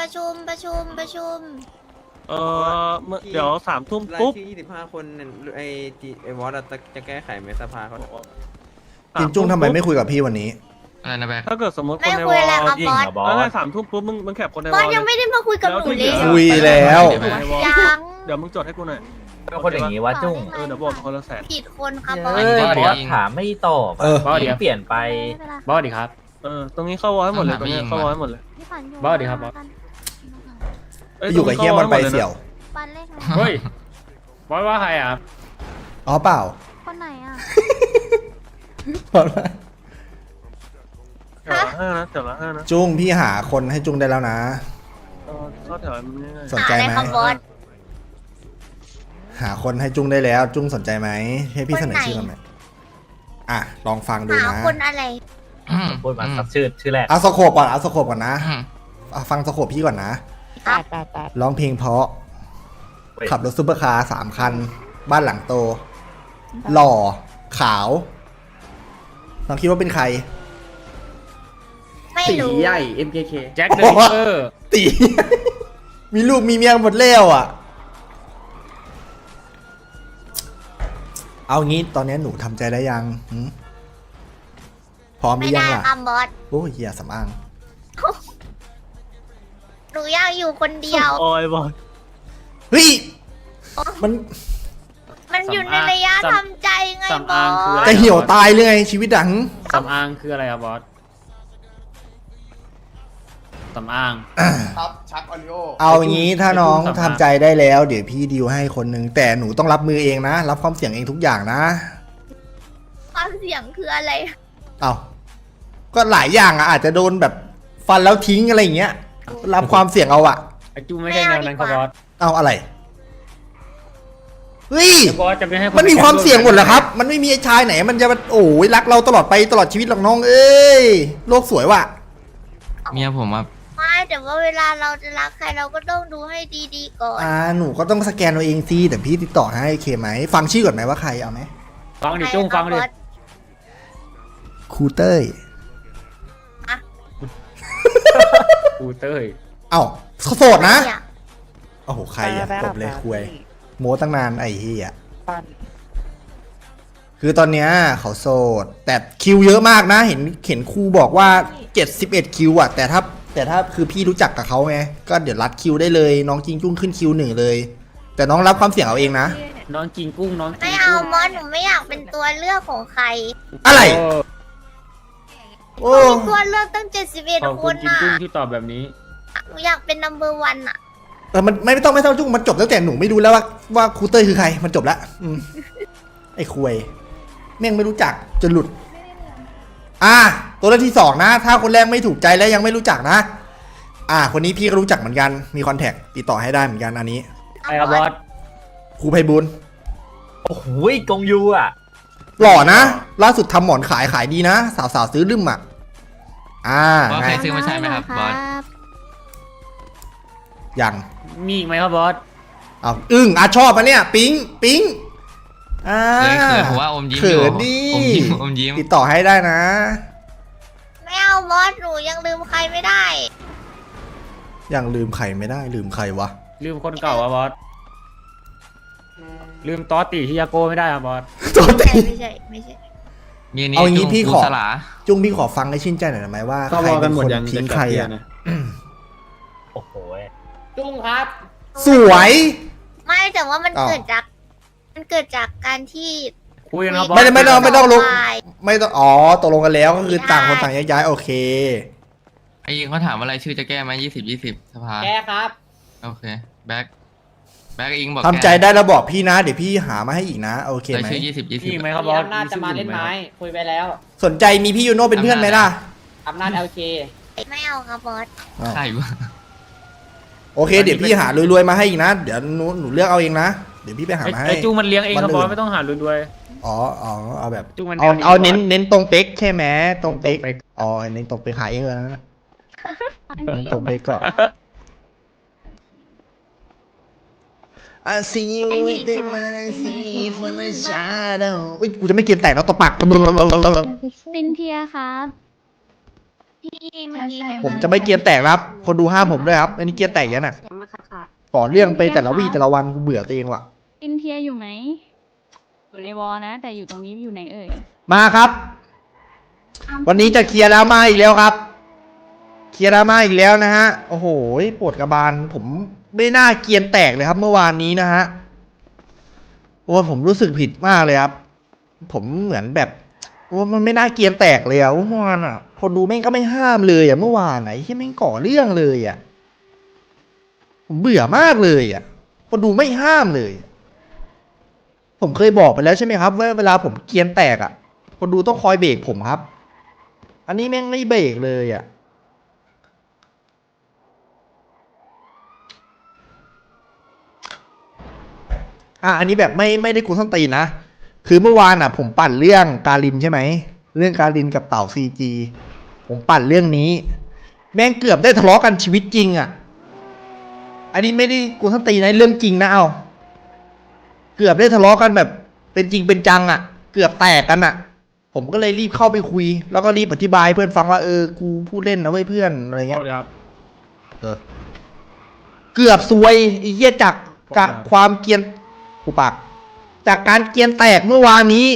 ประชุมประชุมประชุม เออเมื่อเดี๋ยวสามทุ่มรายปุ๊บชื่อ25 คนเนี่ยไอ้จีไอ้วอสอะจะจะแก้ไขไหมสภาเขาจินจุ้งทำไมไม่คุยกับพี่วันนี้ อะไรนะแบกถ้าเกิดสมมติคไม่นในคุวยออะไรครับยิบงอส แล้วไงสามทุ่มปุ๊บมึงมึงแคปคนในบวออสลยังไม่ได้มาคุยกับหนูเลยคุยแล้วในวอลยังเดี๋ยวมึงจดให้กูหน่อยเป็นคนอย่างนี้วะจุ้งเออเดี๋ยวบอกคนละแสนผิดคนครับบอเอ้สยบอสถามไม่ตอบเออ บอสเดี๋ยวเปลี่ยนไป บอสดีครับ เออตรงนี้เข้าวอลให้หมดเลยตรงนี้เข้าวอลให้หมดเลยบอสดีครับบอส เอ้อยู่กับเฮียมันไปเสี่ยว ปันเลขไหนเฮ้ยบอสว่าใครอะอ๋อเปล่าคนไหนอะแถวละห้านะแถวละห้านะจุ้งพี่หาคนให้จุ้งได้แล้วนะเออเข้าแถวมันง่ายสนใจอะไรไหมครับบอส หาคนให้จุ้งได้แล้ว จุ้งสนใจไหมให้พี่เสนอชื่อกันไหมอะลองฟังดูหานะคนอะไร พูดมาสักชื่อชื่อแรกเอาสโคปก่อนเอาสโคปก่อนนะเอาฟังสโคปพี่ก่อนนะ ครับร้องเพลงเพราะ ขับรถซุปเปอร์คาร์สามคัน บ้านหลังโต หล่อ ขาว น้องคิดว่าเป็นใคร ไม่สีรู้ใหญ่ MKK แจ็คเดอะริปเปอร์ตี มีลูกมีเมียหมดแล้วอะ เอางี้ตอนนี้หนูทำใจได้ยังหืมพร้อมหไม่รือยังได้ล่ะ ครับบอสโอ้ยเฮียสำอางห นูอยากอยู่คนๆเดียว ออยบอลเฮ้ย มันมันอยู่ในระยะทำใจไงบสำออางคือสอะไร จะเหี่ยวตายเลยไงชีวิตดัง สำอางคืออะไรครับบอสสำอาง ครับชักออริโอเอางี้ถ้าน้องไอ้จุ้งสำอางทำใจได้แล้ว เดี๋ยวพี่ดีลให้คนหนึ่งแต่หนูต้องรับมือเองนะ รับความเสี่ยงเองทุกอย่างนะ ความเสี่ยงคืออะไร เอาก็หลายอย่างอะอาจจะโดนแบบฟันแล้วทิ้งอะไรอย่างเงี้ย รับความเสี่ยงเอาอะไอจูไม่ใช่แนวนั้นครับบอสเอาอะไรเฮ้ยเดี๋ยวบอสจะไม่ให้มันมีความเสี่ยงหมดเหรอครับ มันไม่มีไอ้ชายไหน มันจะมาโอ้ยรักเราตลอดไปตลอดชีวิตหรอกน้อง เอ้ยโลกสวยว่ะเมียผมว่าไม่แต่ว่าเวลาเราจะรักใครเราก็ต้องดูให้ดีๆก่อนอ่าหนูก็ต้องสแกนเอาเองสิแต่พี่ติดต่อให้โอเคไหมฟังชื่อก่อนไหมว่าใครเอาไหมฟังดิจุ้งฟังดิครูเต้ย กูเต้ยเอ้าเขาโสดนะเนี่ยโอ้โหใครอะจบเลยคุยโมตั้งนานไอ้เหี้ยคือตอนเนี้ยเขาโสด แต่คิวเยอะมากนะ เห็นเห็นครูบอกว่า 71 คิวอะแต่ถ้าแต่ถ้าคือพี่รู้จักกับเขาไงก็เดี๋ยวรัดคิวได้เลย น้องจิงจุ้งขึ้นคิวหนึ่งเลย แต่น้องรับความเสี่ยงเอาเองนะ น้องกินกุ้งน้องกิไม่นเอากุ้งมอสหนูไม่อยากเป็นตัวเลือกของใครอะไรโอ้ โอ้มีตัวเลือกตั้งขอบ71คคุณนกินน่ะ กุ้งที่ตอบแบบนี้ หนูอยากเป็น number one อะ แต่มันไม่ต้องไม่ต้องจุ้งมันจบตั้งแต่หนูไม่รู้แล้วว่าว่าครูเต้ยคือใคร มันจบละอืมไอ้คุยแม่งไม่รู้จักจนหลุด อ่า ตัวเลือกที่สองนะ ถ้าคนแรกไม่ถูกใจและยังไม่รู้จักนะ อ่า คนนี้พี่ก็รู้จักเหมือนกันมีคอนแทคติดต่อให้ได้เหมือนกันอันนี้ไอ้ครับบอสครูไพบูลย์โอ้โหกงยูอะ หล่อนะ ล่าสุดทำหมอนขายขายดีนะ สาวสาวๆซื้อลืมอะ อ่าบอสไงเคยซื้อมาใช้ไหมครับบอส ยังมีอีกไหมครับบอส เอาอึ้งอะชอบอะเนี่ย ปิ๊งปิ๊งอ่าเคยเคยผมว่าอมยิ้มอเขิยู่นดิอมยิ้มอมยิ้ม ติดต่อให้ได้นะ ไม่เอามอสหนูยังลืมใครไม่ได้ ยังลืมใครไม่ได้ลืมใครวะ ลืมคนเก่าอะบอส ลืมตอสติฮิยาโกไม่ได้อะบอสตัวไม่ตี ใช่ไม่ใช่ไม่ใช่ มีอันนี้เอาอย่างงี้จุ้พี่กูขอ สลาจุงพี่ขอฟังให้ชื่นใจหน่อยได้ไหมว่าเข้าใครวอกัเป็นนหมคดนยังทิ้งใครอะโอ้โหจุ้งครับ สวย ไม่แต่ว่ามันอ้าว เกิดจาก มันเกิดจากการที่ คุยกันครับบอสไม่ได้ไม่ต้องไม่ต้องลุกไปไม่ต้องอ๋อตกลงกันแล้วก็คือต่างคนต่างแยกย้ายโอเค ไอ้ยิงเขาถามว่าอะไรชื่อจะแก้ไหมยี่สิบยี่สิบสภาแกครับ โอเค แบ็ค แบ็คอิงบอกทำใจได้แล้วบอกพี่นะ เดี๋ยวพี่หามาให้อีกนะโอเคแต่ไหมชื่อยี่สิบยี่สิมีบอีกไหมครับบอสอำนาจจะมาเล่นไม้คุยไปแล้วสนใจมีพี่ยูโน่เป็นเพื่อนไหมล่ะอำนาจ LK ไม่เอาครับบอสใช่ปะโอเค เดี๋ยวพี่หารวยๆมาให้อีกนะ เดี๋ยวหนูหนูเลือกเอาเองนะเดี๋ยวพี่ไปหามาให้ ไอ้จุ้งมันเลี้ยงเองครับบอวันอื่สนไม่ต้องหาด้วยอ๋ออ๋อเอาแบบจุ้งมันเอาแนวเอาเน้นเน้นตรงเป๊กใช่ไหมตรงเป๊กตรงเป๊กอ๋อเน้นตรงเป๊กหาเองเลยนะตรงเป๊กก็ I see you with the mercy for the shadow อุ้ยกูจะไม่เกมแตกแล้วตบปากซินเทียครับพี่เมื่อกี้ผมจะไม่เกียร์แตกนะครับ คนดูห้ามผมด้วยครับ อันนี้เกียร์แตกยังน่ะก่อนเรื่องไปแต่ละวี่แต่ละวันกูเบื่อตัวเองว่ะอินเทียอยู่ไหมอยู่ในวอลนะ แต่อยู่ตรงนี้อยู่ไหนเอ่ย มาครับ วันนี้จะเคลียร์ดราม่าอีกแล้วครับ เคลียร์ดราม่าอีกแล้วนะฮะ โอ้โหปวดกระบาลผม ไม่น่าเกียนแตกเลยครับ เมื่อวานนี้นะฮะโอ้ผมรู้สึกผิดมากเลยครับ ผมเหมือนแบบโอ้มันไม่น่าเกียนแตกเลยอะเมื่อวานอะคนดูแม่งก็ไม่ห้ามเลยอะเมื่อวานไหนที่แม่งก่อเรื่องเลยอะผมเบื่อมากเลยอะคนดูไม่ห้ามเลย ผมเคยบอกไปแล้วใช่ไหมครับว่าเวลาผมเกียนแตกอะคนดูต้องคอยเบรกผมครับ อันนี้แม่งไม่เบรกเลยอะ อะอันนี้แบบไม่ไม่ได้กูส้นตีนนะ คือเมื่อวานอะ ผมปั่นเรื่องการินใช่ไหม เรื่องการินกับเต่าซีจีผมปั่นเรื่องนี้ แม่งเกือบได้ทะเลาะกันชีวิตจริงอะ อันนี้ไม่ได้กูส้นตีนนะเรื่องจริงนะเอา เกือบได้ทะเลาะกันแบบ เป็นจริงเป็นจังอะ เกือบแตกกันอะ ผมก็เลยรีบเข้าไปคุย แล้วก็รีบอธิบายให้เพื่อนฟังว่าเออกูพูดเล่นนะเว้ยเพื่อนอะไรเงี้ย ครับ เออ เกือบซวยไอ้เหี้ยจากกะความเกรียน กูปากจากการเกียนแตกเมื่อวานนี้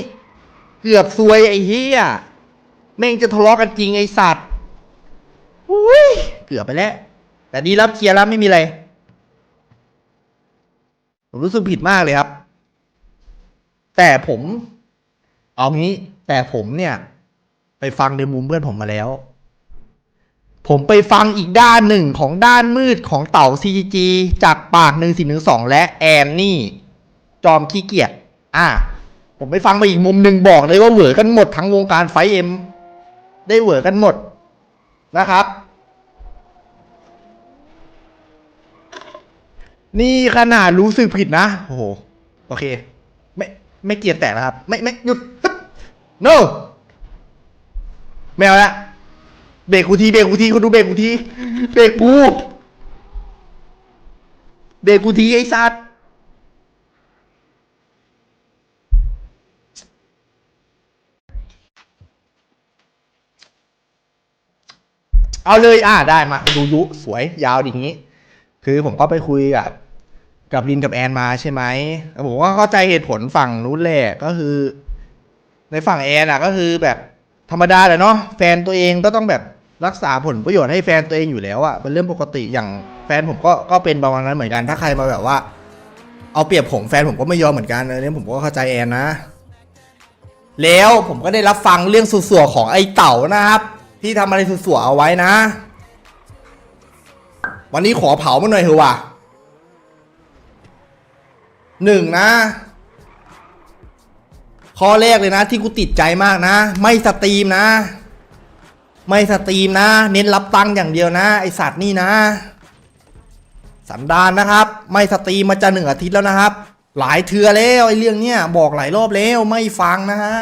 เกือบซวยไอ้เหี้ยแม่งจะทะเลาะกันจริงไอ้สัตว์อุ้ยเกือบไปแล้ว แต่ดีรับเคลียร์แล้วไม่มีอะไร ผมรู้สึกผิดมากเลยครับ แต่ผม เอางี้ แต่ผมเนี่ย ไปฟังในมุมเพื่อนผมมาแล้ว ผมไปฟังอีกด้านหนึ่งของด้านมืดของเต่า CGG จากปากหนึ่งสี่หนึ่งสองและแอนนี่ จอมขี้เกียจอะผมไปฟังมาอีกมุมหนึ่งบอกเลยว่าเหวอกันหมดทั้งวงการไฟเอ็มได้เหวอกันหมดนะครับ นี่ขนาดรู้สึกผิดนะ โอ้โห โอเค ไม่ไม่เกลียดแตกแล้วครับ ไม่ไม่หยุด no ไม่เอาละเบรกกูทีเบรกกูทีคนดูเบรกกูทีเบรกกูเบรกกูทีไอ้สัตว์ เอาเลยอ่าได้มาดูยุสวยยาวอย่างนี้ คือผมก็ไปคุยกับกับลินกับแอนมาใช่ไหมผมก็เข้าใจเหตุผลฝั่งนู้นแหละก็คือ ในฝั่งแอนอะ ก็คือแบบธรรมดาแหละเนาะแฟนตัวเองก็ต้องแบบรักษาผลประโยชน์ให้แฟนตัวเองอยู่แล้วอะเป็นเรื่องปกติอย่างแฟนผมก็ก็เป็นประมาณนั้นเหมือนกัน ถ้าใครมาแบบว่า เอาเปรียบผมแฟนผมก็ไม่ยอมเหมือนกันอันนี้ผมก็เข้าใจแอนนะ แล้วผมก็ได้รับฟังเรื่องสุดๆของไอ้เต่านะครับ ที่ทำอะไรสุดๆเอาไว้นะ วันนี้ขอเผามันหน่อยเถอะว่ะหนึ่งนะ ข้อแรกเลยนะ ที่กูติดใจมากนะ ไม่สตรีมนะ ไม่สตรีมนะ เน้นรับตังค์อย่างเดียวนะ ไอสัตว์นี่นะ สันดานนะครับ ไม่สตรีมมาจะหนึ่งอาทิตย์แล้วนะครับ หลายเทือแล้วไอเรื่องเนี้ยบอกหลายรอบแล้วไม่ฟังนะฮะ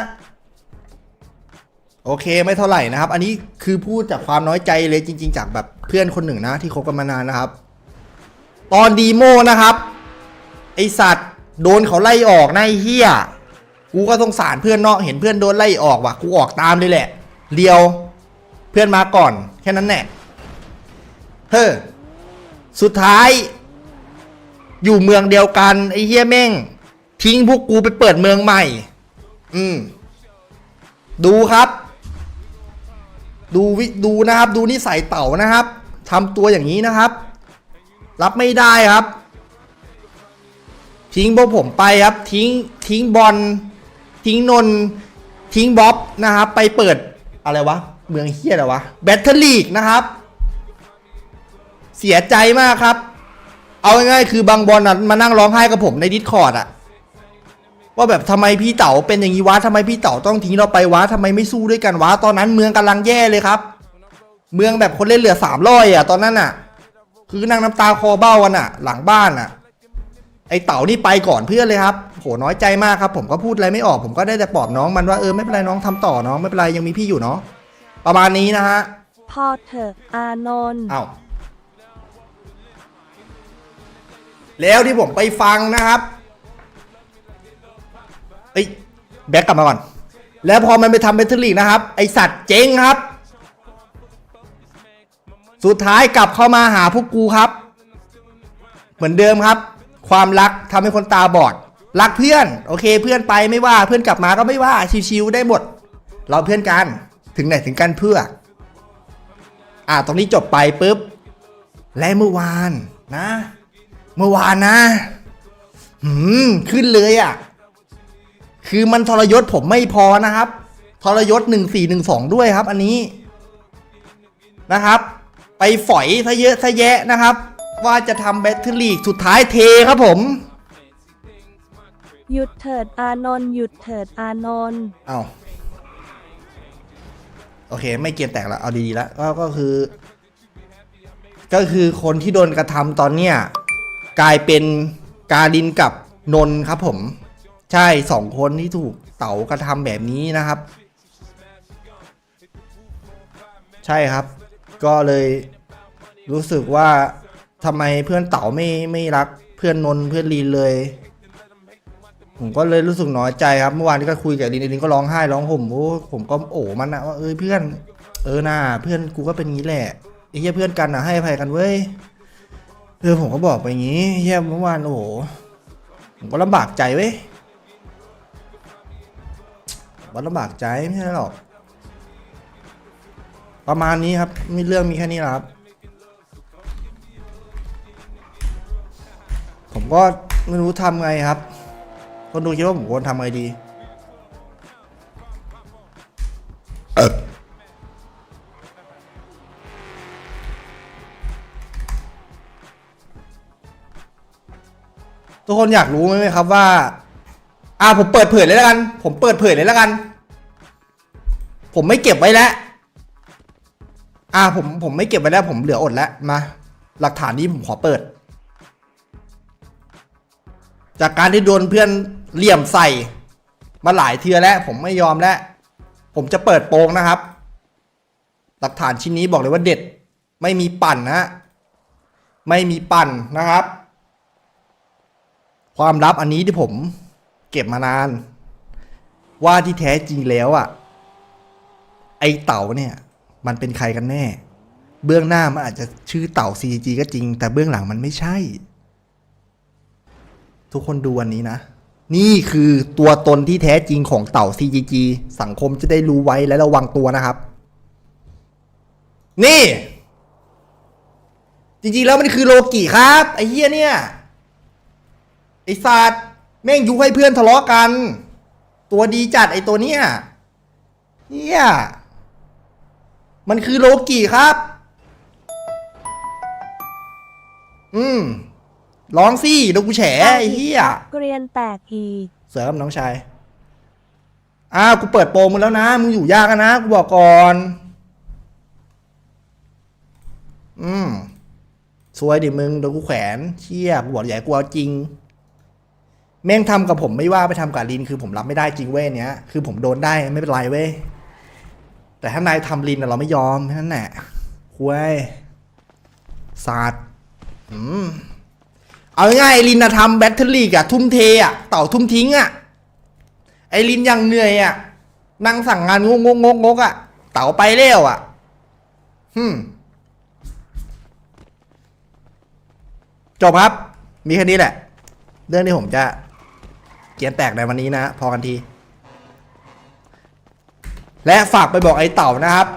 โอเคไม่เท่าไหร่นะครับ อันนี้คือพูดจากความน้อยใจเลยจริง ๆ จากแบบเพื่อนคนหนึ่งนะ ที่คบกันมานานนะครับ ตอนดีโมนะครับ ไอสัตว์โดนเขาไล่ออกนเฮียกูก็สงสารเพื่อนเนาะเห็นเพื่อนโดนไล่ออกว่ะกูออกตามเลยแหละเดียวเพื่อนมาก่อนแค่นั้นแหละเฮ้อสุดท้าย อยู่เมืองเดียวกัน ไอ้เฮียแม่ง ทิ้งพวกกูไปเปิดเมืองใหม่ อืม ดูครับ ดูวิดูนะครับ ดูนิสัยเต่านะครับทำตัวอย่างนี้นะครับ รับไม่ได้ครับ ทิ้งพวกผมไปครับ ทิ้งทิ้งบอลทิ้งนนทิ้งบ๊อบนะครับ ไปเปิดอะไรวะ เมืองเฮียอะไรวะแบตเตอร์ลีกนะครับ เสียใจมากครับ เอาง่ายๆคือบางบอลน่ะมานั่งร้องไห้กับผมในดิสคอร์ดอะ ว่าแบบทำไมพี่เต๋าเป็นอย่างนี้วะทำไมพี่เต๋าต้องทิ้งเราไปวะทำไมไม่สู้ด้วยกันวะตอนนั้นเมืองกำลังแย่เลยครับ เมืองแบบคนเล่นเหลือสามร้อยอะตอนนั้นอะคือนั่งน้ำตาคอเบ้ากันอะหลังบ้านอะไอเต่านี่ไปก่อนเพื่อนเลยครับโหน้อยใจมากครับ ผมก็พูดอะไรไม่ออก ผมก็ได้แต่ปลอบน้องมันว่าเออไม่เป็นไรน้องทำต่อน้องไม่เป็นไรยังมีพี่อยู่เนาะประมาณนี้นะฮะพอเถอะอานนท์เอาแล้วที่ผมไปฟังนะครับ เอ้ยแบ็กกลับมาก่อน แล้วพอมันไปทำเบทเทอร์ลีกนะครับ ไอสัตว์เจ๊งครับ สุดท้ายกลับเข้ามาหาพวกกูครับ เหมือนเดิมครับ ความรักทำให้คนตาบอด รักเพื่อน โอเค เพื่อนไปไม่ว่า เพื่อนกลับมาก็ไม่ว่า ชิวๆได้หมด เราเพื่อนกัน ถึงไหนถึงกันเพื่อ อ่า ตรงนี้จบไปปุ๊บ และเมื่อวานนะ เมื่อวานนะ หืม ขึ้นเลยอะ่ะ คือมันทรยศผมไม่พอนะครับ ทรยศหนึ่งสี่หนึ่งสองด้วยครับ อันนี้นะครับ ไปฝอยซะเยอะซะแยะนะครับ ว่าจะทำแบตเตอรี่สุดท้ายเทครับผม หยุดเถิดอานนท์หยุดเถิดอานนท์เอาโอเค ไม่เกียนแตกแล้วเอาดีๆแล้วก็ก็คือ ก็คือคนที่โดนกระทำตอนเนี้ยกลายเป็นกาลินกับนนท์ครับผม ใช่สองคนที่ถูกเต๋ากระทำแบบนี้นะครับ ใช่ครับ ก็เลยรู้สึกว่าทำไมเพื่อนเต๋าไม่ไม่รักเพื่อนนนเพื่อนลีนเลย ผมก็เลยรู้สึกน้อยใจครับเมื่อวานที่ก็คุยกับลินลินก็ร้องไห้ร้องห่มโอ้ผมก็โอ้มันนะว่าเอ้ยเพื่อนเออน่าเพื่อนกูก็เป็นงี้แหละไอ้เหี้ยเพื่อนกันนะให้อภัยกันเว้ยเออผมก็บอกไปงี้เหี้ยเมื่อวานโอ้โหผมก็ลำบากใจเว้ย ผมก็ลำบากใจไม่ใช่หรอก ประมาณนี้ครับ มีเรื่องมีแค่นี้ครับ ผมก็ไม่รู้ทำไงครับ คนดูคิดว่าผมควรทำไงดีทุกคนอยากรู้ไหมครับว่า อ่าผมเปิดเผยเลยแล้วกัน ผมเปิดเผยเลยแล้วกัน ผมไม่เก็บไว้แล้ว อ่าผมผมไม่เก็บไว้แล้ว ผมเหลืออดแล้วมา หลักฐานนี้ผมขอเปิด จากการที่โดนเพื่อนเหลี่ยมใส่ มาหลายเทือแล้ว ผมไม่ยอมแล้ว ผมจะเปิดโปงนะครับ หลักฐานชิ้นนี้บอกเลยว่าเด็ด ไม่มีปั่นนะฮะไม่มีปั่นนะครับ ความลับอันนี้ที่ผม เก็บมานาน ว่าที่แท้จริงแล้วอะ ไอเต่าเนี่ย มันเป็นใครกันแน่ เบื้องหน้ามันอาจจะชื่อเต่า CG ก็จริง แต่เบื้องหลังมันไม่ใช่ ทุกคนดูอันนี้นะ นี่คือตัวตนที่แท้จริงของเต่า CG สังคมจะได้รู้ไว้และระวังตัวนะครับ นี่ จริงๆแล้วมันคือโลกิครับ ไอ้เหี้ยเนี่ยไอ้ศาสตร์ แม่งยุให้เพื่อนทะเลาะกัน ตัวดีจัดไอ้ตัวเนี้ยเนี่ยมันคือโลกิครับ อืมร้องสิเดี๋ยวกูแฉไอ้เหี้ยเกรียนแตกอีกเสือกับน้องชาย อ้าว กูเปิดโปรมึงแล้วนะ มึงอยู่ยากอะนะ กูบอกก่อน อืมสวยดิมึงโดนกูแขวน เชี่ยกูบอกใหญ่าให้กูเอาจริง แม่งทำกับผมไม่ว่าไปทำกับลินคือผมรับไม่ได้จริงเว้ยเนี้ยคือผมโดนได้ไม่เป็นไรเว้ยแต่ถ้านายทำลินน่ะเราไม่ยอมนั้นแหละคุยศาสตร์อเอาง่ายลินนะทำแบตเตอรี่อะทุ่มเทอะเต่าทุ่มทิ้งอะไอลินยังเหนื่อยอะนั่งสั่งงานงงงงงกอะเต่าไปแล้วอะฮึจบครับ มีแค่นี้แหละ เรื่องที่ผมจะ เขียนแตกในวันนี้นะพอกันที และฝากไปบอกไอ้เต่านะครับ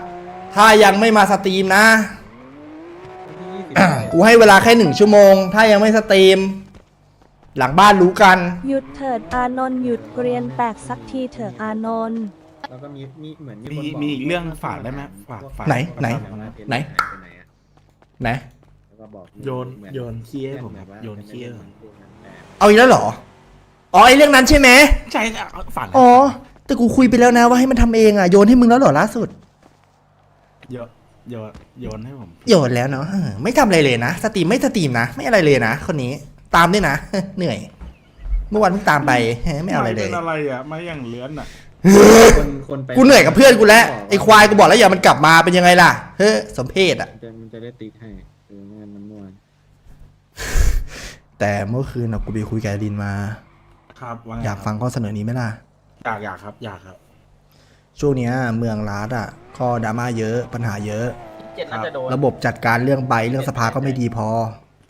ถ้ายังไม่มาสตรีมนะ กูให้เวลาแค่หนึ่งชั่วโมง ถ้ายังไม่สตรีม หลังบ้านรู้กัน หยุดเถิดอานนท์หยุดเกรียนแตกสักทีเถอะอานนท์แล้วก็มีมีเหมือนมีคนบอกมีอีกเรื่องฝากได้ไหมฝากฝากไหนไหนไหนไปไหนอะไหน แล้วก็บอกโยนเหมือโยนขี้ให้ผมแบครับบว่าโยนขี้ให้ผมเอาอีกแล้วเหรอ อ๋อไอเรื่องนั้นใช่ไหมใช่ใช่เอาฝากอ๋อ แต่กูคุยไปแล้วนะว่าให้มันทำเองอะโยนให้มึงแล้วเหรอล่าสุด โยนโยนโยนให้ผมโยนแล้วเนาะเออไม่ทำอะไรเลยนะสตรีมไม่สตรีมนะ ไม่อะไรเลยนะคนนี้ตามด้วยนะ เหนื่อย เมื่อวานเพิ่งตามไปไม่เอาอะไรเลย เป็นอะไรอะไม่อย่างเลื้อนอะคนคนไปกูเหนื่อยกับเพื่อนกูแล้วไอควายกูบอกแล้วอย่ามันกลับมาเป็นยังไงล่ะเฮ้ยสมเพศอะ มันจะมันจะได้ติ๊กให้เออไม่งั้นมันม่วนแต่เมื่อคืนน่ะกูไปคุยกับไอรินมา ครับว่าไอยากฟังข้อเสนอนี้ไหมล่ะ อยากอยากครับ อยากครับ ช่วงเนี้ยเมืองรัฐอะก็ดราม่าเยอะปัญหาเยอะ เจ็ดน่าจะโดนระบบจัดการเรื่องใบเรื่องสภาก็ไม่ดีพอ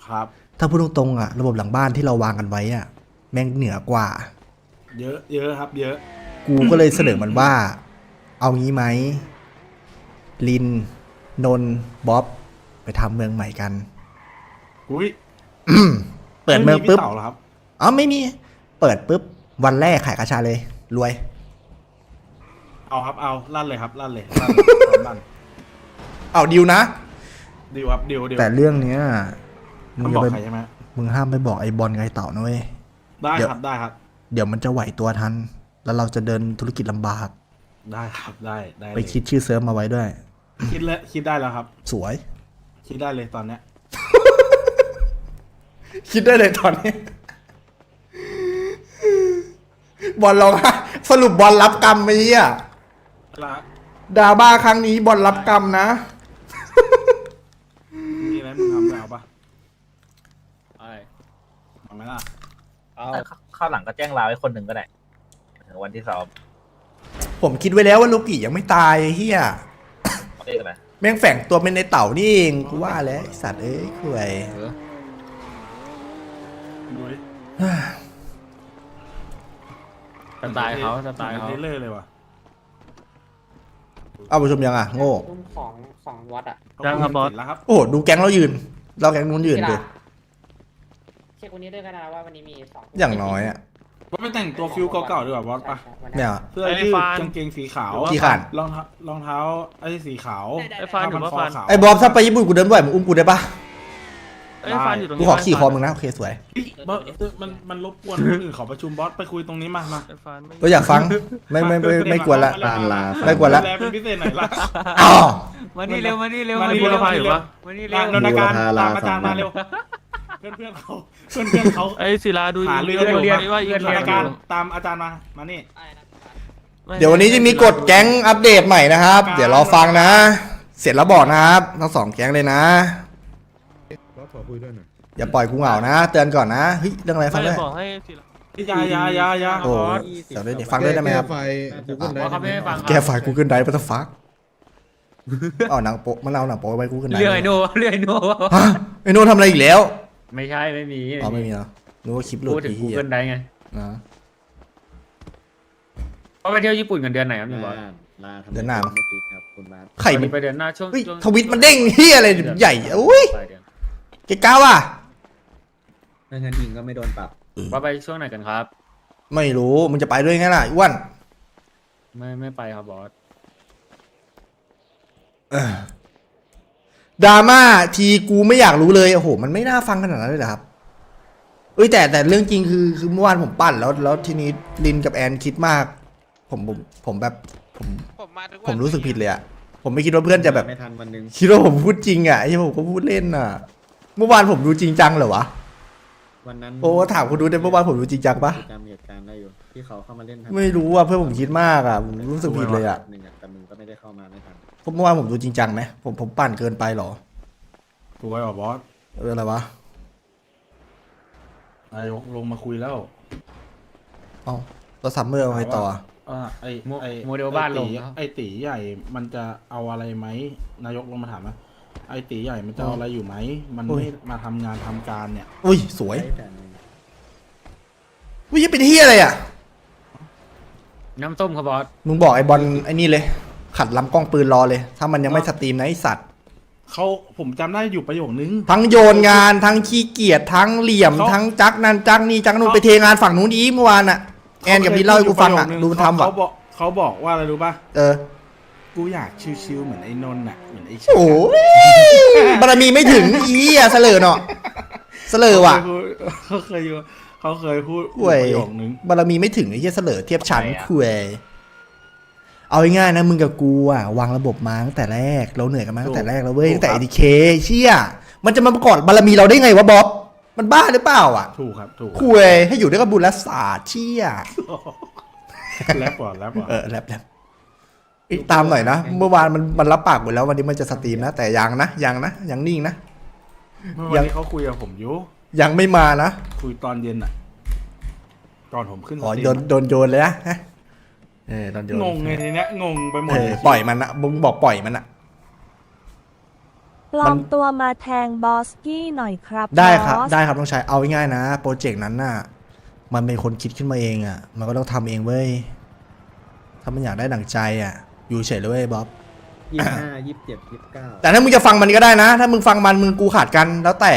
ครับ ถ้าพูดตรงๆอะ ระบบหลังบ้านที่เราวางกันไว้อะ แม่งเหนือกว่า เยอะ เยอะครับ เยอะ กูก็เลยเสนอมันว่า เอางี้ไหมลิน นนท์บ๊อบ ไปทำเมืองใหม่กัน อุ้ยเปิดเมืองปุ๊บไพี่เต่าเหรอครับ อ๋อไม่มีเปิดปุ๊บวันแรกขายกระชาเลยรวย เอาครับเอาลั่นเลยครับลั่นเลยลั่นเลยลั่นเอาดิวนะ ดิวครับดิวดิวแต่เรื่องเนี้ยมึต้องงบจะอกไปใครใช่ไหมมึงห้ามไปบอกไอ้บอลไงเต่านะเว้ย ได้เดี๋ยว ครับได้ครับ เดี๋ยวมันจะไหวตัวทัน แล้วเราจะเดินธุรกิจลำบาก ได้ครับได้ได้ไปเลยคิดชื่อเซิร์ฟมาไว้ด้วย คิดแล้วคิดได้แล้วครับ สวย คิดได้เลยตอนเนี้ยคิดได้เลยตอนนี้ บอลลองสรุปบอลรับกรรมไหมอะละดราบ้าครั้งนี้บอลรับกรรมนะ มีอะไรมึงทำเอาปะไอ้เอาไหมล่ะเอาข้าวหลังก็แจ้งลาไว้คนหนึ่งก็ได้ถึงวันที่สอบผมคิดไว้แล้วว่าลูกิยังไม่ตายไอ้เฮียเรียกอะไรแม่งแฝงตัวเป็นในเต่านี่เองกูว่าแล้วไอ้สัตว์เอ้ยคุย ดูดิ สไตล์เขาสไตล์เขาเทเลอร์เลยว่ะเอาผู้ชมยังอะโง่รุ่มของของวัดอะยังครับบอสเสจแล้วครับโอ้โหดูแก๊งเรายืน เราแก๊งนู้นยืนพี่ดูล่ะเช็ควันนี้ด้วยกันนะว่าวันนี้มีสองอย่างน้อยอะว่าไปแต่งตัวฟิลเก่าๆดีกว่าบอสปะเนี่ยเสื้อยืดกางเกงสีขาวกี่ขัน รองเท้ารองเท้าไอ้สีขาวไอ้ฟานอยู่ปะฟานขาวไอ้บอมถ้าไปญี่ปุ่นกูเดินบ่อยมึงอุ้มกูได้ปะไอ้ยฟานอยู่ตรงกูนี้ขอขี่คอมึงนะ โอเค สวยเฮ้ยบอสมันมันรบกวนคนอื่นขอประชุมบอสไปคุยตรงนี้มามาไอ้ฟานไม่ก็อยากฟัง ไม่ไม่ไม่ไม่กวนละไม่กวนละ ดูแเป็นพิเศษหน่อยละอ๋อมานี่เร็วมานี่เร็วมามานี่นี่เร็เร็ววมามานี่นี่เร็วมานี่เร็วนนทการตามอาจารย์มาเร็ว เพื่อนเพื่อนๆเขาเพื่อนเพื่อนๆเขา ไอ้ศิลาดูหาเรื่องอยู่เรียนว่าอีกนนทการตามอาจารย์มา มานี่ เดี๋ยววันนี้จะมีกฎแก๊งอัปเดตใหม่นะครับ เดี๋ยวรอฟังนะ เสร็จแล้วบอกนะครับทั้งสองแก๊งเลยนะ อย่าปล่อยกูเหงานะ เตือนก่อนนะเฮ้ยเรื่องอะไรฟังไม่ด้วยบอกให้ศิลายายายายาโอ้เดี๋ยวด้วยดิฟังด้วยได้ไหมครับว่าเขาไม่ให้ฟังแกฝ่ายกูเกิลไดปัตฟักเอาหนังโป๊ะมันเอาหนังโป๊ะไปกูเกิลไดเรื่อยโน่เรื่อยโน่ฮะไอ้โน่ทำอะไรอีกแล้วไม่ใช่ไม่มีอ๋อไม่มีเหรอนึกว่าคลิปหลุดพูดถึงที่ Google ได้ไงนะเขาไปเที่ยวญี่ปุ่นกันเดือนไหนครับพี่บอสเดือนหน้ามั้ง ครับคุณบาสไข่มัน ไปเดือนหน้าช่วงเฮ้ยช่วงทวิตมันเด้งเฮียอะไรใหญ่อุ้ยปลายเดือน เกก้าวอะ ไม่งั้นยิงก็ไม่โดนปรับว่าไปช่วงไหนกันครับ ไม่รู้ มึงจะไปด้วยไงล่ะอ้วนไม่ไม่ไปครับบอสดราม่าทีกูไม่อยากรู้เลยโอ้โหมันไม่น่าฟังขนาดนั้นเลยเหรอครับเอ้ยแต่แต่เรื่องจริงคือคือเมื่อวานผมปั่นแล้วแล้วทีนี้ลินกับแอนคิดมาก ผมผมผมแบบผมผมรู้สึกผิดเลยอะผมไม่คิดว่าเพื่อนจะแบบ ไม่ทันวันหนึง คิดว่าผมพูดจริงอะไอ้ที่ผมก็พูดเล่นอะ เมื่อวานผมดูจริงจังเหรอวะ วันนั้นโอ้ถามคุณดูได้เมื่อวานผมดูจริงจังปะ จำเหตุการณ์ได้อยู่ที่เขาเข้ามาเล่นทันไม่รู้ว่าเพื่อนผมคิดมากอะผมรู้สึกผิดเลยอะหนึ่งอะแต่มึงก็ไม่ได้เข้ามาไม่ทันผมเมื่อวานผมดูจริงจังไหมผมผมปั่นเกินไปเหรอกูไว้บอกบอสเอออะไรวะนายกลงมาคุยแล้วเอ้าแล้วซัมเมอร์เอาไงต่ออะอ่าไอโมไอโมเดลบ้านลงไอ้ตีไอตีใหญ่มันจะเอาอะไรไหมนายกลงมาถามว่า ไอตีใหญ่มันจะเอาอะไรอยู่ไหม มันไม่มาทำงานทำการเนี่ย อุ้ยสวยได้แต่หนึ่งอุ้ยยังเป็นเฮียอะไรอะน้ำส้มครับบอสมึงบอกไอ้บอลไอ้นี่เลย ขัดลำกล้องปืนรอเลย ถ้ามันยังไม่สตรีมนะไอสัตว์ เขาผมจำได้อยู่ประโยคนึง ทั้งโยนงานทั้งขี้เกียจทั้งเหลี่ยมเขาทั้งจักนั่นจักนี่จักนู่นเขา ไปเทงานฝั่งนู้นอีกเมื่อวานอะแอนกับพี่เล่าให้กูฟังอะดูมันทำอะเขาบอกเขาบอกว่าอะไรรู้ป่ะ เออ กูอยากชิวๆเหมือนไอ้นนท์น่ะเหมือนไอ้โอ้ยบารมีไม่ถึงอีอะเสลอเนาะเสลอว่ะเขาเคยพูดเขาเคยพูดห่วยประโยคนึงบารมีไม่ถึงไอ้เหี้ยเสลอเทียบชั้นคุยเอาง่ายๆนะมึงกับกูอะวางระบบมาตั้งแต่แรกเราเหนื่อยกันมาตั้งแต่แรกแล้วเว้ยตั้งแต่ ADK เชี่ยมันจะมาประกอบบารมีเราได้ไงวะบ๊อบมันบ้าหรือเปล่าอะถูกครับถูกคุยให้อยู่ด้วยกับบุญและศาสตร์เชี่ยแล้วก่อนแล้วก่อนเออแลบแลบ อีกตามหน่อยนะ เมื่อวานมันมันรับปากหมดแล้ววันนี้มันจะสตรีมนะ แต่ยังนะยังนะยังนิ่งนะ เมื่อวันนี้เขาคุยกับผมอยู่ยังไม่มานะคุยตอนเย็นอะก่อนผมขึ้นอ๋อสตรีมโดนโดนโยนเลยนะฮะเออโดนโยนงงไงทีเนี้ยงงไปหมดเออเลยปล่อยมันนะมึงบอกปล่อยมันอะ ปลอมตัวมาแทงบอสกี้หน่อยครับได้ครับอสได้ครับต้องใช้เอาง่ายๆนะโปรเจกต์นั้นน่ะ มันเป็นคนคิดขึ้นมาเองอะ มันก็ต้องทำเองเว้ยถ้ามันอยากได้ดั่งใจอะ อยู่เฉยเลยเว้ยบ๊อบยี่สิบห้ายี่สิบเจ็ดยี่สิบเก้าแต่ถ้ามึงจะฟังมันก็ได้นะ ถ้ามึงฟังมันมึงกูขาดกันแล้วแต่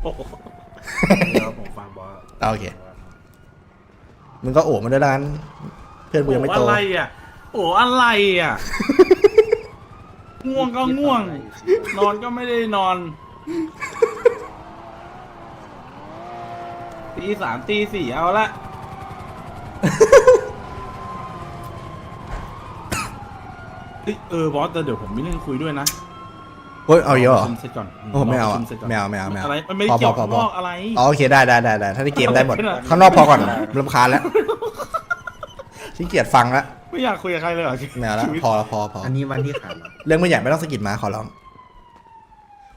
เดี๋ยวผมฟังบอสโอเค มึงก็โอบมันด้วยละกันเพื่อนกูยังไม่โตอะไรอะ โอ้อะไรอะ ง่วงก็ง่วง นอนก็ไม่ได้นอน ตีสามตีสี่เอาละ ฮ้ยเออบอสแต่เดี๋ยวผมมีเรื่องคุยด้วยนะเฮ้ยเอาเยอะเหรอชิมเสร็จก่อนโอ้ไม่เอาอะชิสร็จก่นไม่เอาไม่เอาไม่เอาอะไรมันไม่พอเกี่ยวพอกับพอนอกอะไร อ๋อโอเคได้ได้ได้ได้ถ้าในเกมได้หมดไม่ได้ข้างนอกพอก่อนรำคาญแล้วขี้เกียจฟังแล้วไม่อยากคุยกับใครเลยเหรอไม่เอาละชีวิตพอพอพออันนี้วันที่ขาดเหรอเรื่องไม่ใหญ่ไม่ต้องสะกิดมาขอร้อง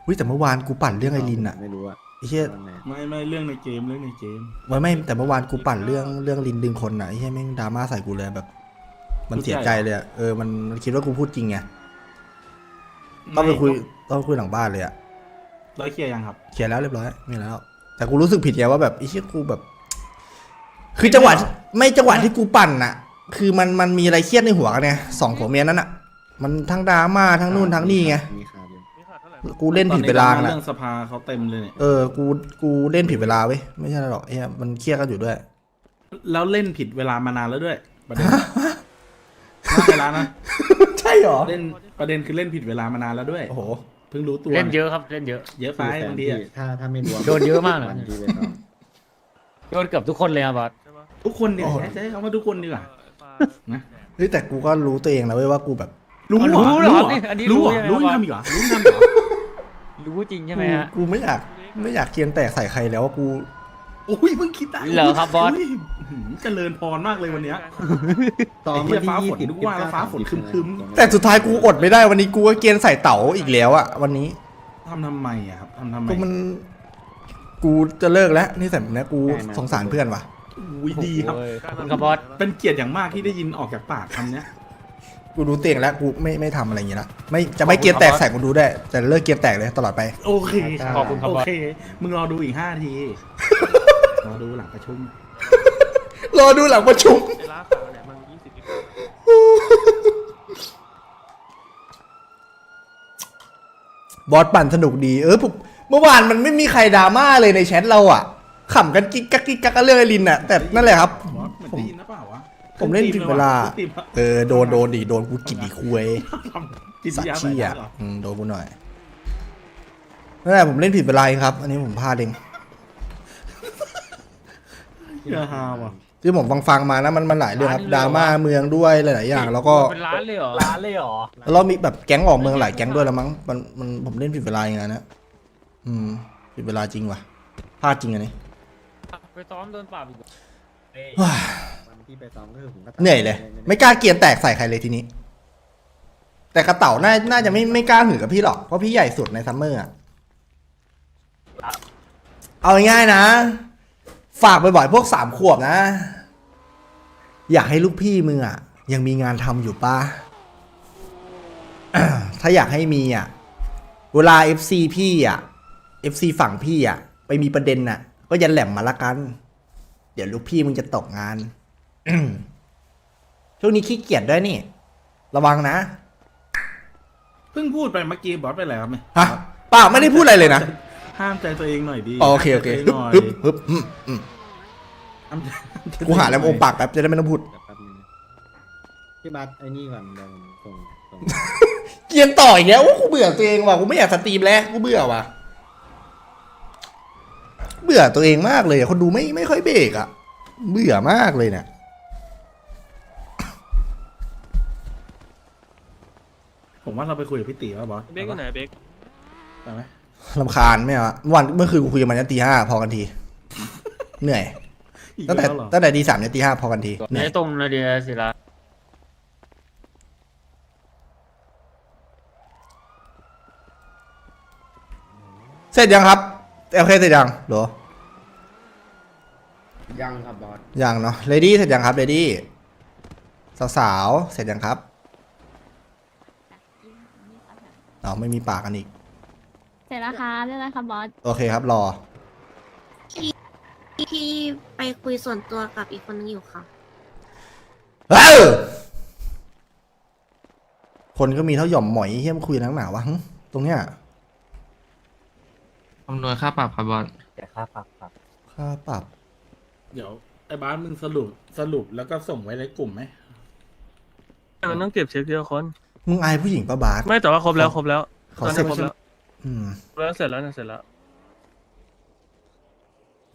อุ้ยแต่เมื่อวานกูปั่นเรื่องไอรินอะไม่รู้อะไอ้เหี้ยวันไหนไม่ไม่เรื่องในเกมเรื่องในเกมไม่ไม่แต่เมื่อวานกูปั่นเรื่องเรื่องลินดึงคนอะไอ้เหี้ยแม่งดราม่าใส่กูเลยแบบ มันเสียใจเลยอะเออมันมันคิดว่ากูพูดจริงไงต้องไปคุยต้องไปคุยหลังบ้านเลยอะร้อยเคลียร์ยังครับ เคลียร์แล้วเรียบร้อยไม่แล้ว แต่กูรู้สึกผิดไงว่าแบบไอ้เหี้ยกูแบบ คือจังหวะที่ไม่จังหวะที่กูปั่นอะคือมันมันมีอะไรเครียดในหัวกันไงสองผัวเมียนั้นอะมันทั้งดราม่าทั้งนู่นทั้งนี่ไงมีขาดอยู่นี่ขาดเท่าไหร่กูเล่นผิดเวลาตอนนี้น่ะ เรื่องสภาเขาเต็มเลยเนี่ย เออ กู กูเล่นผิดเวลาเว้ย ไม่ใช่หรอกไอ้เหี้ยมันเครียดกันอยู่ด้วย แล้วเล่นผิดเวลามานานแล้วด้วยประเด็น นอกเวลานะใช่หรอ เล่นประเด็นคือเล่นผิดเวลามานานแล้วด้วยโอ้โห เพิ่งรู้ตัวเล่นเยอะครับเล่นเยอะเยอะไปคือแฟนบางทีที่อะถ้าถ้าไม่รวมโดนเยอะมากเลยวันที่ไปต่อโดนเกือบทุกคนเลยครับบอสใช่ปะทุกคนเนี่ยโอ้โห ใช้คำว่าทุกคนดีกว่าเออฟ้านะ เฮ้ยแต่กูก็รู้ตัวเองแล้วเว้ยว่ากูแบบ รู้เหรอรู้เหรอรู้เหรอนี่อันนี้รู้เหรอรู้รู้ยังไงวะ ทำอีกเหรอรู้ทำอีกเหรอรู้จริงใช่ไหมฮะ กูไม่อยากไม่อยากเกรียนแตกใส่ใครแล้วว่ากูโอ้ยเพิ่งคิดได้เหรอครับบอส ย หืมเจริญพรมากเลยวันเนี้ย ต่อไอ้เหี้มายที่ฟ้าฝนยี่สิบนึกว่าแล้วฟ้าฝนครึมแต่สุดท้ายกูอดไม่ได้วันนี้กูก็เกรียนใส่เต๋าอีกแล้วอะวันนี้ทำทำไมอะครับทำทำไมกูมัน กูจะเลิกแล้วนี่แต่แบบนี้กูสงสารเพื่อนว่ะอุ้ยดีครับโอ้ยขอบคุณครับบอส เป็นเกียรติอย่างมากที่ได้ยินออกจากปากคำเนี้ย กูรู้ตัวเองแล้วกูไม่ไม่ทำอะไรอย่างงี้ละไม่จะไม่เกรียนแตกใส่กูดูได้ แต่เลิกเกรียนแตกเลยตลอดไป โอเคขอบคุณครับโอบอสเค มึงรอดูอีกห้าที รอดูหลังประชุม รอดูหลังประชุมไอ้ล้าขาเนี่ยมันยี่สิบยี่สิบบอสปั่นสนุกดี เออผมเมื่อวานมันไม่มีใครดราม่าเลยในแชทเราอะขำกันกิ๊กกักกิ๊กกักกันเรื่องไอรินอะแต่นั่นแหละครับ บอสเหมือนผมได้ยินนะเปล่าวะผมเล่นผิดเวลา ขึ้นทีมแล้วเออ โดนโดนดิโดนกูกิดดีคุยทำจิตสักวิทยาชี่อะใส่ร้ายเหรออืมโดนกูหน่อยนั่นแหละผมเล่นผิดเวลาเองครับ อันนี้ผมพลาดเองเหี้ยฮาว่ะ ที่ผมฟังฟังๆมานะมันมันหลายเรื่องครับดราม่าเมืองด้วยหลายๆอย่าง แล้วก็เป็นล้านเลยเหรอร้านเลยเหรอแล้วเรามีแบบแก๊งออกเมืองหลายแก๊งด้วยแล้วมั้งมันมันผมเล่นผิดเวลาอย่างนั้นนะอืมผิดเวลาจริงว่ะพลาดจริงอันนี้ไปซ้อมโดนปราบอีกว้าวันที่ไปซ้อมก็คือผมก็ตัดเหนื่อยเลย ไม่กล้าเกียร์แตกใส่ใครเลยทีนี้ แต่กระเต่าน่าน่าจะไม่ไม่กล้าหือกับพี่หรอกเพราะพี่ใหญ่สุดในซัมเมอร์อะเอาง่ายๆนะ ฝากบ่อยๆพวกสามขวบนะ อยากให้ลูกพี่มึงอะ ยังมีงานทำอยู่ป้าถ้าอยากให้มีอะ เวลา FC พี่อะ FC ฝั่งพี่อะ ไปมีประเด็นน่ะ ก็อยันแหลมมาละกัน เดี๋ยวลูกพี่มึงจะตกงานช่วงนี้ขี้เกียจด้วยนี่ ระวังนะ เพิ่งพูดไปเมื่อกี้บอสไปแล้วไหมฮะเปล่าไม่ได้พูดอะไรเลยนะ ห้ามใจตัวเองหน่อยดีอ๋อโอเคโอเคห้ามใจฮึตัวบเองหน่อยฮึบฮึบอืมอืมห้ามใจกูหาแล้วโอมปากแป๊บจะได้ไม่ต้องพูดเดี๋ยวแป๊บนึงนะพี่บัสไอ้นี่ก่อนเดี๋ยวผมส่งส่งเกรียนต่ออีกแล้วโอ้กูเบื่อตัวเองว่ะกูไม่อยากสตรีมแล้วกูเบื่อว่ะ เบื่อตัวเองมากเลยอะคนดูไม่ไม่ค่อยเบรกอะ เบื่อมากเลยเนี่ยผมว่าเราไปคุยกับพี่ตีว่าบอสเบคอยู่ไหนเบคไปไหม ลำคาญไม่เอาอะเมื่อวันเมื่อคืนกูคุยกับมันยันตีห้าพอกันที เหนื่อย อีกตั้งแต่แล้วเหรอตั้งแต่ตีสามยันตีห้าพอกันทีเหนื่อย ในตรงนาเดียศิลาเสร็จยังครับโอเคเสร็จยังเหรอ ยังครับบอสยังเนาะเลดี้เสร็จยังครับเลดี้สาวๆเสร็จยังครับอ๋อไม่มีปากกันอีกเสร็จแล้วครับเรียบร้อยครับบอส โอเคครับรอที่ไปคุยส่วนตัวกับอีกคนนึงอยู่ค่ะ เอ้าคนก็มีเท่าหย่อมหมอยเฮี้ยมนคุยนักหนาวะหึตรงเนี้ยคำนวณค่าปรับครับบอส แต่ค่าปรับครับ ค่าปรับ เดี๋ยวไอ้บ้านมึงสรุปสรุปแล้วก็ส่งไว้ในกลุ่มไหม มันต้องเก็บเช็คทีละคน มึงอายผู้หญิงปะบาสไม่แต่ว่าครบแล้วครบแล้วขอตอนเสร็นี้จครบแล้ว อืม แล้วเสร็จแล้วเนี่ยเสร็จแล้ว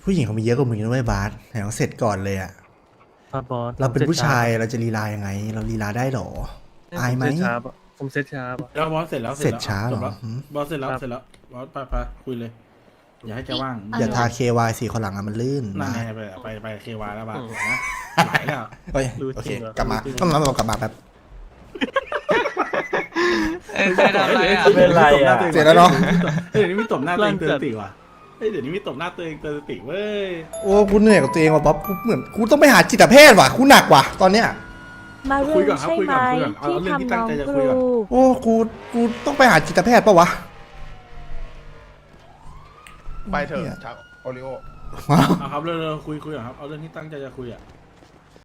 ผู้หญิงเขามีเยอะกว่ามึงด้วยบาสไหนเราเสร็จก่อนเลยอะครับบอสเราเป็นผู้ชายเราจะลีลายังไง เราลีลาได้เหรอ อายไหมผเซ็ตช้าปะผมเซ็ตช้าปะแล้วบอสเสร็จแล้วเสร็จช้าเหรอจบแล้วหืม บอสเสร็จแล้วครับเสร็จแล้วบอสไปไปคุยเลย อย่าให้แกว่างอย่าทาเควายสีคนหลังอะมันลื่นนั่นนะไงไปไปไปเควาแล้วบ้างนะไหลแล้วโอ้ยรู้โอเคจริงเหรอกลับมารู้จริงกลับมากลับมาแบบ เอ้ยไม่ทำอะไรอะไม่เป็นไรอะเสร็จแล้วเนาะเฮ้ยเดี๋ยวนี้มีตบหน้าตัวเองเตือนสติว่ะเฮ้ยเดี๋ยวนี้มีตบหน้าตัวเองเตือนสติเว้ย โอ้กูเหนื่อยกับตัวเองว่ะบ๊อบกูเหมือนกูต้องไปหาจิตแพทย์ว่ะกูหนักว่ะตอนเนี้ยมาเรื่องใช่ไหมที่ทำน้องกรูโอ้กูกูต้องไปหาจิตแพทย์ปะวะ ไปเถหี้ยอะชักโอริโอ เอาครับเร็วๆคุยคุยก่อนครับ เอาเรื่องที่ตั้งใจจะคุยอะ